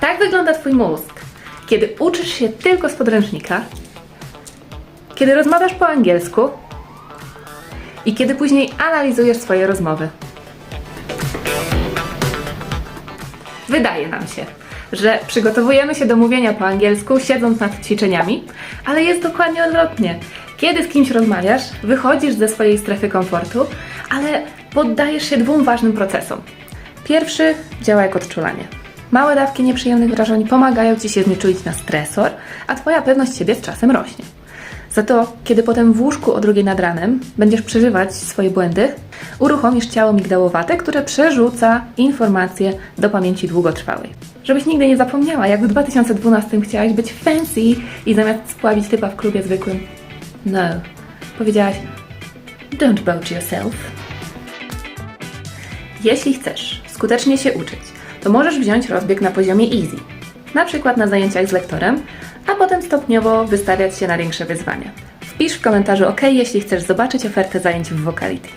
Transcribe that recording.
Tak wygląda Twój mózg, kiedy uczysz się tylko z podręcznika, kiedy rozmawiasz po angielsku i kiedy później analizujesz swoje rozmowy. Wydaje nam się, że przygotowujemy się do mówienia po angielsku siedząc nad ćwiczeniami, ale jest dokładnie odwrotnie. Kiedy z kimś rozmawiasz, wychodzisz ze swojej strefy komfortu, ale poddajesz się dwóm ważnym procesom. Pierwszy działa jak odczulanie. Małe dawki nieprzyjemnych wrażeń pomagają Ci się znieczulić na stresor, a Twoja pewność siebie z czasem rośnie. Za to, kiedy potem w łóżku o drugiej nad ranem będziesz przeżywać swoje błędy, uruchomisz ciało migdałowate, które przerzuca informacje do pamięci długotrwałej. Żebyś nigdy nie zapomniała, jak w 2012 chciałaś być fancy i zamiast spławić typa w klubie zwykłym, no, powiedziałaś don't boat yourself. Jeśli chcesz skutecznie się uczyć, to możesz wziąć rozbieg na poziomie easy, na przykład na zajęciach z lektorem, a potem stopniowo wystawiać się na większe wyzwania. Wpisz w komentarzu OK, jeśli chcesz zobaczyć ofertę zajęć w Vocality.